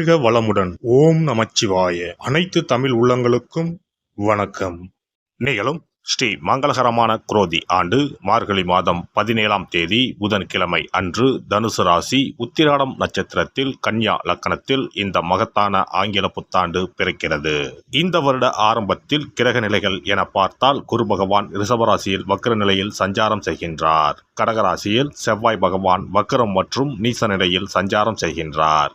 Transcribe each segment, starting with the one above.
வாழ்க வளமுடன். ஓம் நமச்சிவாய. அனைத்து தமிழ் உள்ளங்களுக்கும் வணக்கம். நிகழும் ஸ்ரீ மங்களகரமான குரோதி ஆண்டு மார்கழி மாதம் பதினேழாம் தேதி புதன்கிழமை அன்று தனுசு ராசி உத்திராடம் நட்சத்திரத்தில் கன்யா லக்கணத்தில் இந்த மகத்தான ஆங்கில புத்தாண்டு பிறக்கிறது. இந்த வருட ஆரம்பத்தில் கிரக நிலைகள் என பார்த்தால் குரு பகவான் ரிஷபராசியில் வக்ர நிலையில் சஞ்சாரம் செய்கின்றார். கடகராசியில் செவ்வாய் பகவான் வக்ரம் மற்றும் நீச நிலையில் சஞ்சாரம் செய்கின்றார்.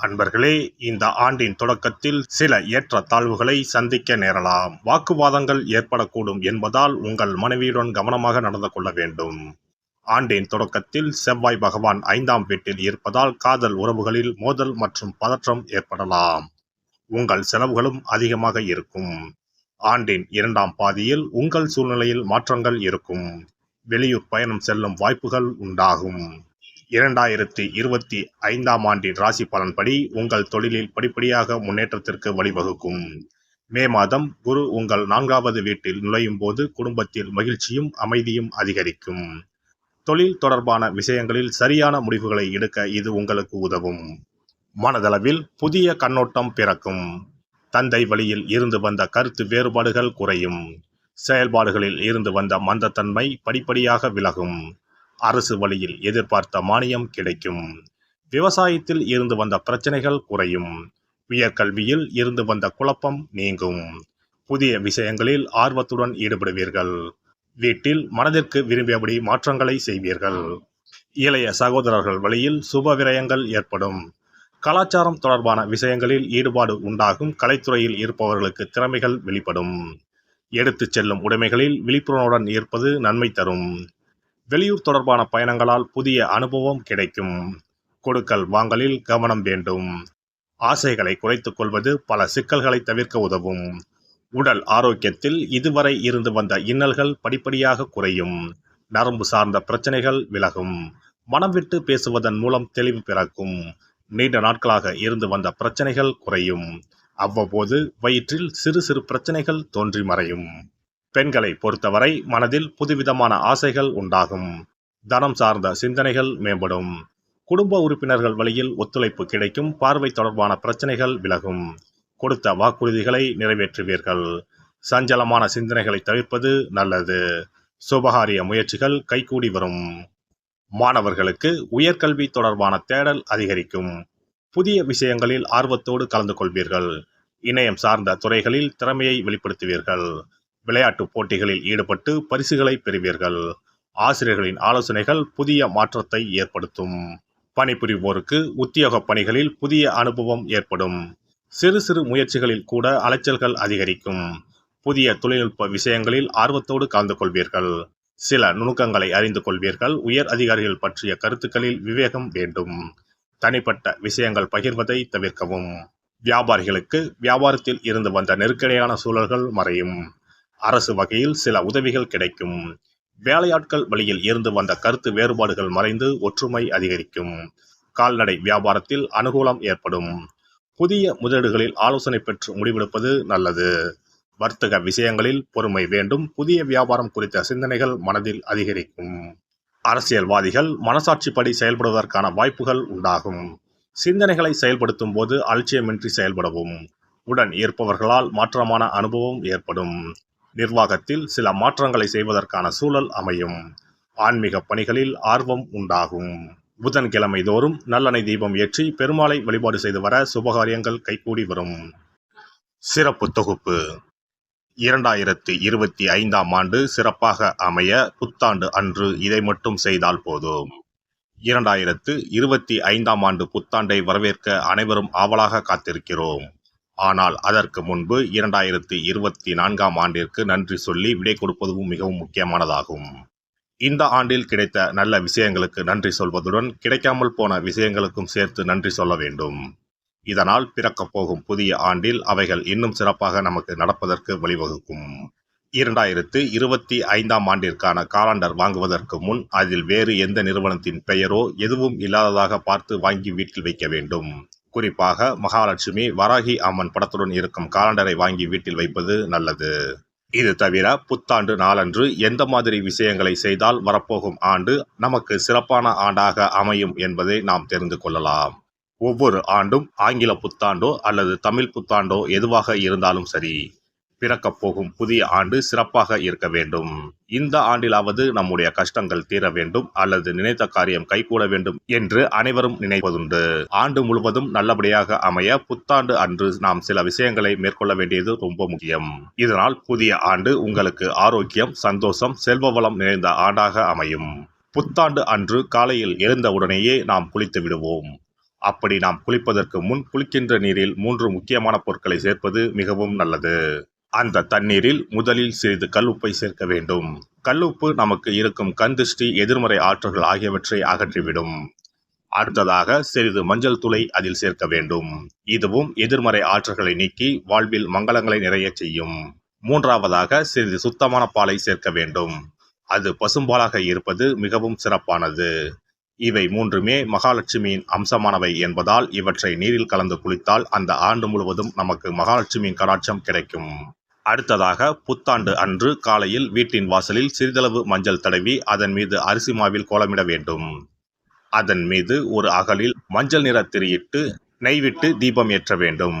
அன்பர்களே இந்த ஆண்டின் தொடக்கத்தில் சில ஏற்ற தாழ்வுகளை சந்திக்க நேரலாம். வாக்குவாதங்கள் ஏற்படக்கூடும் என்பதால் உங்கள் மனைவியுடன் கவனமாக நடந்து கொள்ள வேண்டும். ஆண்டின் தொடக்கத்தில் செவ்வாய் பகவான் ஐந்தாம் வீட்டில் இருப்பதால் காதல் உறவுகளில் மோதல் மற்றும் பதற்றம் ஏற்படலாம். உங்கள் செலவுகளும் அதிகமாக இருக்கும். ஆண்டின் இரண்டாம் பாதியில் உங்கள் சூழ்நிலையில் மாற்றங்கள் இருக்கும். வெளியூர் பயணம் செல்லும் வாய்ப்புகள் உண்டாகும். இரண்டாயிரத்தி இருபத்தி ஐந்தாம் ஆண்டின் ராசி பலன்படி உங்கள் தொழிலில் படிப்படியாக முன்னேற்றத்திற்கு வழிவகுக்கும். மே மாதம் குரு உங்கள் நான்காவது வீட்டில் நுழையும் போது குடும்பத்தில் மகிழ்ச்சியும் அமைதியும் அதிகரிக்கும். தொழில் தொடர்பான விஷயங்களில் சரியான முடிவுகளை எடுக்க இது உங்களுக்கு உதவும். மனதளவில் புதிய கண்ணோட்டம் பிறக்கும். தந்தை வழியில் இருந்து வந்த கருத்து வேறுபாடுகள் குறையும். செயல்பாடுகளில் இருந்து வந்த மந்தத்தன்மை படிப்படியாக விலகும். அரசு வழியில் எதிர்பார்த்த மானியம் கிடைக்கும். விவசாயத்தில் இருந்து வந்த பிரச்சனைகள் குறையும். உயர்கல்வியில் இருந்து வந்த குழப்பம் நீங்கும். புதிய விஷயங்களில் ஆர்வத்துடன் ஈடுபடுவீர்கள். வீட்டில் மனதிற்கு விரும்பியபடி மாற்றங்களை செய்வீர்கள். இளைய சகோதரர்கள் வழியில் சுப விரயங்கள் ஏற்படும். கலாச்சாரம் தொடர்பான விஷயங்களில் ஈடுபாடு உண்டாகும். கலைத்துறையில் இருப்பவர்களுக்கு திறமைகள் வெளிப்படும். எடுத்துச் செல்லும் உடைமைகளில் விழிப்புணர்வுடன் இருப்பது நன்மை தரும். வெளியூர் தொடர்பான பயணங்களால் புதிய அனுபவம் கிடைக்கும். கொடுக்கல் வாங்கலில் கவனம் வேண்டும். ஆசைகளை குறைத்துக் கொள்வது பல சிக்கல்களை தவிர்க்க உதவும். உடல் ஆரோக்கியத்தில் இதுவரை இருந்து வந்த இன்னல்கள் படிப்படியாக குறையும். நரம்பு சார்ந்த பிரச்சனைகள் விலகும். மனம் விட்டு பேசுவதன் மூலம் தெளிவு பிறக்கும். நீண்ட நாட்களாக இருந்து வந்த பிரச்சனைகள் குறையும். அவ்வப்போது வயிற்றில் சிறு சிறு பிரச்சனைகள் தோன்றி மறையும். பெண்களை பொறுத்தவரை மனதில் புதுவிதமான ஆசைகள் உண்டாகும். தனம் சார்ந்த சிந்தனைகள் மேம்படும். குடும்ப உறுப்பினர்கள் வழியில் ஒத்துழைப்பு கிடைக்கும். பார்வை தொடர்பான பிரச்சனைகள் விலகும். கொடுத்த வாக்குறுதிகளை நிறைவேற்றுவீர்கள். சஞ்சலமான சிந்தனைகளை தவிர்ப்பது நல்லது. சுபகாரிய முயற்சிகள் கைகூடி வரும். மாணவர்களுக்கு உயர்கல்வி தொடர்பான தேடல் அதிகரிக்கும். புதிய விஷயங்களில் ஆர்வத்தோடு கலந்து கொள்வீர்கள். இணையம் சார்ந்த துறைகளில் திறமையை வெளிப்படுத்துவீர்கள். விளையாட்டு போட்டிகளில் ஈடுபட்டு பரிசுகளை பெறுவீர்கள். ஆசிரியர்களின் ஆலோசனைகள் புதிய மாற்றத்தை ஏற்படுத்தும். பணிபுரிவோருக்கு உத்தியோக பணிகளில் புதிய அனுபவம் ஏற்படும். சிறு சிறு முயற்சிகளில் கூட அலைச்சல்கள் அதிகரிக்கும். புதிய தொழில்நுட்ப விஷயங்களில் ஆர்வத்தோடு கலந்து கொள்வீர்கள். சில நுணுக்கங்களை அறிந்து கொள்வீர்கள். உயர் அதிகாரிகள் பற்றிய கருத்துக்களில் விவேகம் வேண்டும். தனிப்பட்ட விஷயங்கள் பகிர்வதை தவிர்க்கவும். வியாபாரிகளுக்கு வியாபாரத்தில் இருந்து வந்த நெருக்கடியான சூழல்கள் மறையும். அரசு வகையில் சில உதவிகள் கிடைக்கும். வேலையாட்கள் வழியில் இருந்து வந்த கருத்து வேறுபாடுகள் மறைந்து ஒற்றுமை அதிகரிக்கும். கால்நடை வியாபாரத்தில் அனுகூலம் ஏற்படும். புதிய முதலீடுகளில் ஆலோசனை பெற்று முடிவெடுப்பது நல்லது. வர்த்தக விஷயங்களில் பொறுமை வேண்டும். புதிய வியாபாரம் குறித்த சிந்தனைகள் மனதில் அதிகரிக்கும். அரசியல்வாதிகள் மனசாட்சிப்படி செயல்படுவதற்கான வாய்ப்புகள் உண்டாகும். சிந்தனைகளை செயல்படுத்தும் போது அலட்சியமின்றி செயல்படவும். உடன் இருப்பவர்களால் மாற்றமான அனுபவம் ஏற்படும். நிர்வாகத்தில் சில மாற்றங்களை செய்வதற்கான சூழல் அமையும். ஆன்மீக பணிகளில் ஆர்வம் உண்டாகும். புதன்கிழமை தோறும் நல்லெண்ணெய் தீபம் ஏற்றி பெருமாளை வழிபாடு செய்து வர சுபகாரியங்கள் கைகூடி வரும். சிறப்பு தொகுப்பு. இரண்டாயிரத்தி இருபத்தி ஐந்தாம் ஆண்டு சிறப்பாக அமைய புத்தாண்டு அன்று இதை மட்டும் செய்தால் போதும். இரண்டாயிரத்து இருபத்தி ஐந்தாம் ஆண்டு புத்தாண்டை வரவேற்க அனைவரும் ஆவலாக காத்திருக்கிறோம். ஆனால் அதற்கு முன்பு இரண்டாயிரத்தி இருபத்தி நான்காம் ஆண்டிற்கு நன்றி சொல்லி விடை கொடுப்பதும் மிகவும் முக்கியமானதாகும். இந்த ஆண்டில் கிடைத்த நல்ல விஷயங்களுக்கு நன்றி சொல்வதுடன் கிடைக்காமல் போன விஷயங்களுக்கும் சேர்த்து நன்றி சொல்ல வேண்டும். இதனால் பிறக்கப் போகும் புதிய ஆண்டில் அவைகள் இன்னும் சிறப்பாக நமக்கு நடப்பதற்கு வழிவகுக்கும். இரண்டாயிரத்து இருபத்தி ஐந்தாம் ஆண்டிற்கான காலண்டர் வாங்குவதற்கு முன் அதில் வேறு எந்த நிறுவனத்தின் பெயரோ எதுவும் இல்லாததாக பார்த்து வாங்கி வீட்டில் வைக்க வேண்டும். குறிப்பாக மகாலட்சுமி வராகி அம்மன் படத்துடன் இருக்கும் காலண்டரை வாங்கி வீட்டில் வைப்பது நல்லது. இது தவிர புத்தாண்டு நாளன்று எந்த மாதிரி விஷயங்களை செய்தால் வரப்போகும் ஆண்டு நமக்கு சிறப்பான ஆண்டாக அமையும் என்பதை நாம் தெரிந்து கொள்ளலாம். ஒவ்வொரு ஆண்டும் ஆங்கில புத்தாண்டோ அல்லது தமிழ் புத்தாண்டோ எதுவாக இருந்தாலும் சரி. பிறக்கப் போகும் புதிய ஆண்டு சிறப்பாக இருக்க வேண்டும். இந்த ஆண்டிலாவது நம்முடைய கஷ்டங்கள் தீர வேண்டும் அல்லது நினைத்த காரியம் கைகூட வேண்டும் என்று அனைவரும் நினைப்பதுண்டு. ஆண்டு முழுவதும் நல்லபடியாக அமைய புத்தாண்டு அன்று நாம் சில விஷயங்களை மேற்கொள்ள வேண்டியது ரொம்ப முக்கியம். இதனால் புதிய ஆண்டு உங்களுக்கு ஆரோக்கியம் சந்தோஷம் செல்வ வளம் நிறைந்த ஆண்டாக அமையும். புத்தாண்டு அன்று காலையில் எழுந்தவுடனேயே நாம் குளித்து விடுவோம். அப்படி நாம் குளிப்பதற்கு முன் குளிக்கின்ற நீரில் மூன்று முக்கியமான பொருட்களை சேர்ப்பது மிகவும் நல்லது. அந்த தண்ணீரில் முதலில் சிறிது கல்லுப்பை சேர்க்க வேண்டும். கல்லுப்பு நமக்கு இருக்கும் கந்திஷ்டி எதிர்மறை ஆற்றல்கள் ஆகியவற்றை அகற்றிவிடும். அடுத்ததாக சிறிது மஞ்சள் துளை அதில் சேர்க்க வேண்டும். இதுவும் எதிர்மறை ஆற்றல்களை நீக்கி வாழ்வில் மங்களங்களை நிறைய செய்யும். மூன்றாவதாக சிறிது சுத்தமான பாலை சேர்க்க வேண்டும். அது பசும்பாலாக இருப்பது மிகவும் சிறப்பானது. இவை மூன்றுமே மகாலட்சுமியின் அம்சமானவை என்பதால் இவற்றை நீரில் கலந்து குளித்தால் அந்த ஆண்டு முழுவதும் நமக்கு மகாலட்சுமியின் கடாட்சம் கிடைக்கும். அடுத்ததாக புத்தாண்டு அன்று காலையில் வீட்டின் வாசலில் சிறிதளவு மஞ்சள் தடவி அதன் மீது அரிசி மாவில் கோலமிட வேண்டும். அதன் மீது ஒரு அகலில் மஞ்சள் நிற திரியிட்டு நெய்விட்டு தீபம் ஏற்ற வேண்டும்.